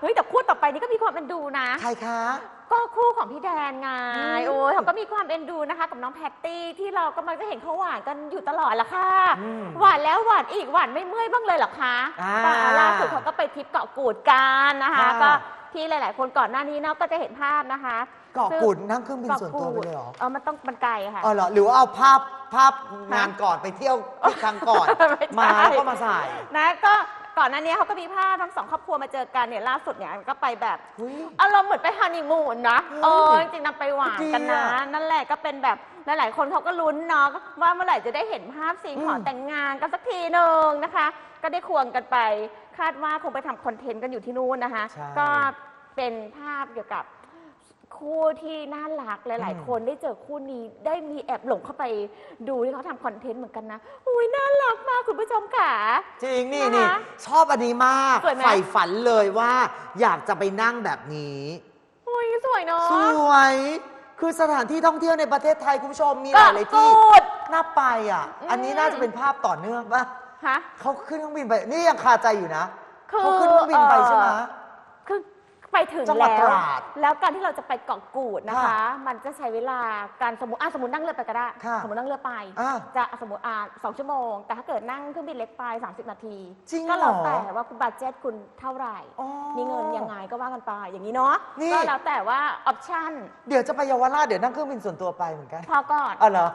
เฮ้ยแต่คู่ต่อไปนี่ก็มีความเป็นดูนะ ใครคะ ก็คู่ของพี่แดนไงอืมโอ้ยเขาก็มีความเอ็นดูนะคะ กับน้องแพตตี้ที่เราก็มักจะเห็นเขาหวานกันอยู่ตลอดละค่ะ อืมหวานแล้วหวานอีกหวานไม่เมื่อยบ้างเลยเหรอคะอ่าก็ล่าสุดเขาก็ไปทริปเกาะกูดกันนะคะ ค่ะ ก็ที่หลาย ๆ คนก่อนหน้านี้เนาะก็จะเห็นภาพนะคะเกาะกุดนั่งเครื่องบินส่วนตัวไปเลยเหรอเออมันต้องมันไกลค่ะ อ๋อเหรอหรือว่าเอาภาพภาพงานก่อนไปเที่ยวที่ครั้งก่อน ไม่ใช่ มาแล้วก็มาใส่ นะก็ ก่อนหน้านี้เขาก็มีภาพทั้งสองครอบครัวมาเจอกันเนี่ยล่าสุดเนี่ยก็ไปแบบอุ๊ย อารมณ์เหมือนไปฮันนีมูนนะเฮ้เอยอจริงๆนำไปหวานกันนะดีอะนั่นแหละก็เป็นแบบหลายๆคนเขาก็ลุ้นเนาะว่าเมื่อไหร่จะได้เห็นภาพซีนอืมขอแต่งงานกันสักทีหนึ่งนะคะ ก็ได้ควงกันไป คาดว่าคงไปทำคอนเทนต์กันอยู่ที่นู่นนะคะ ใช่ ก็เป็นภาพเกี่ยวกับ คู่ที่น่ารักหลาย อืม ๆ คนได้เจอคู่นี้ได้มีแอบหลงเข้าไปดูที่เขาทำคอนเทนต์เหมือนกันนะอุ้ยน่า รักมากคุณผู้ชมค่ะ จริงนี่นะคะนี่ชอบอันนี้มากสวยไหม ใฝ่ฝันเลยว่าอยากจะไปนั่งแบบนี้ อุ้ยสวยเนาะสวย คือสถานที่ท่องเที่ยวในประเทศไทยคุณผู้ชมมีหเกาะลายๆที่ กูด น่าไปอะ อืม อันนี้น่าจะเป็นภาพต่อเนื่องปะฮะ เขาขึ้นเครื่องบินไป นี่ยังคาใจอยู่นะคือเขาขึ้นเครื่องบินไปใช่ไหม เอ่อคือ ไปถึงจังหวัดแล้วตราดแล้วการที่เราจะไปเกาะกูดนะคะ ค่ะมันจะใช้เวลาการสมมติอะสมมตินั่งเรือไปก็ได้ค่ะสมมตินั่งเรือไป อ่าจะสมมติอ่าสองชั่วโมง แต่ถ้าเกิดนั่งเครื่องบินเล็กไป 30 นาที จริงก็แล้วเหรอ แต่ว่าคุณบัตเจ็ตคุณเท่าไหร่ อ๋อ มีเงินยังไงก็ว่ากันไปอย่างนี้เนาะนี่ ก็แล้วแต่ว่าออปชั่นเดี๋ยวจะไปเยาวราชเดี๋ยวนั่งเครื่องบินส่วนตัวไปเหมือนกันพอก่อน อ๋อเหรอ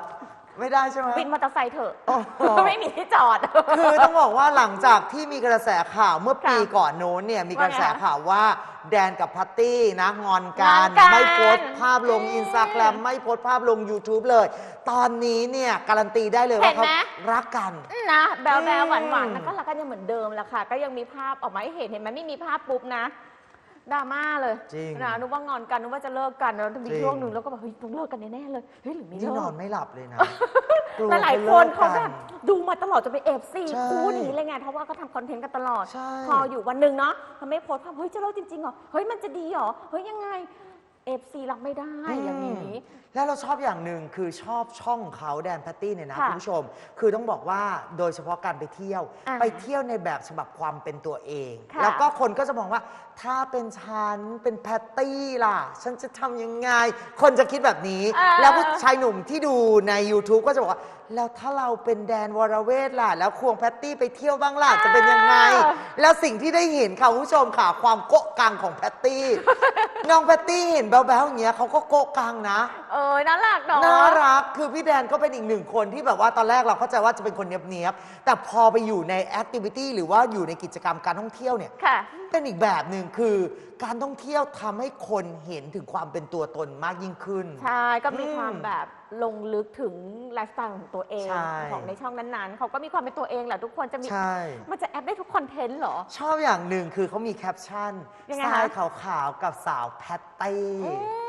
ไม่ได้ใช่ไหมบินมอเตอร์ไซค์เถอะ โอ้โห ไม่มีที่จอด คือต้องบอกว่าหลังจากที่มีกระแสข่าวเมื่อปีค่ะก่อนโน้นเนี่ยมีกระแสว่าไงคะข่าวว่าแดนกับพัตตี้นะงอนกัน งอนกันไม่โพสต์ภาพลงอืมอินสตาแกรมไม่โพสต์ภาพลง YouTube เลย ตอนนี้เนี่ยการันตีได้เลยว่าเห็นเขาไหม รักกัน นะแบลแบลหวานอืมหวานๆนะก็รักกันยังเหมือนเดิมแหละค่ะ ก็ยังมีภาพออกมาให้เห็นเห็นไหมไม่มีภาพปุ๊บนะ ดราม่าเลยจริง นะนึกว่างอนกันนึกว่าจะเลิกกันแล้วมีจริงช่วงหนึ่งแล้วก็แบบเฮ้ยต้องเลิกกันแน่ๆเลยเฮ้ยหรือไม่นี่เลินอกนไม่หลับเลยนะกลัวแต่หลายจะคลินกเขากั แบบดูมาตลอดจะไปเอฟซีใช่คู่นี้เลยไงเพราะว่าเขาทำคอนเทนต์กันตลอด ใช่ พออยู่วันหนึ่งเนาะเขาไม่โพสต์ภาพเฮ้ยจะเลิกจริงๆเหรอเฮ้ยมันจะดีเหรอเฮ้ยยังไง เอฟซีรับไม่ได้อย่างนี้ แล้วเราชอบอย่างหนึ่งคือชอบช่องเขาแดนแพตตี้เนี่ยนะค่ะคุณผู้ชม คือต้องบอกว่าโดยเฉพาะการไปเที่ยว อ่าไปเที่ยวในแบบฉบับความเป็นตัวเอง ค่ะ แล้วก็คนก็จะมองว่า ถ้าเป็นฉันเป็นแพตตี้ล่ะ ฉันจะทำยังไง คนจะคิดแบบนี้อ่าแล้วผู้ชายหนุ่มที่ดูใน YouTube ก็จะบอกว่าแล้วถ้าเราเป็นแดนวรเวทล่ะ แล้วควงแพตตี้ไปเที่ยวบ้างล่ะ จะเป็นยังไง แล้วสิ่งที่ได้เห็นค่ะคุณผู้ชมค่ะ ความโกะกังของแพตตี้ น้องแพตตี้เห็นแบ๊วๆอย่างเงี้ยเขาก็โกะกังนะ เออน่ารักเนาะน่ารัก คือพี่แดนก็เป็นอีกหนึ่งคนที่แบบว่าตอนแรกเราเข้าใจว่าจะเป็นคนเนียบๆแต่พอไปอยู่ในแอคทิวิตี้หรือว่าอยู่ในกิจกรรมการท่องเที่ยวเนี่ยค่ะเป็นอีกแบบหนึ่งคือการท่องเที่ยวทำให้คนเห็นถึงความเป็นตัวตนมากยิ่งขึ้น ใช่ ก็มีอืมความแบบลงลึกถึงไลฟ์สไตล์ของตัวเอง ใช่ ของในช่องนั้นๆ เขาก็มีความเป็นตัวเองแหละทุกคนจะมี ใช่ มันจะแอปได้ทุกคอนเทนต์เหรอ ชอบอย่างหนึ่งคือเขามีแคปชั่นยังไงทรายคะขาวๆกับสาวแพตตี้ อืม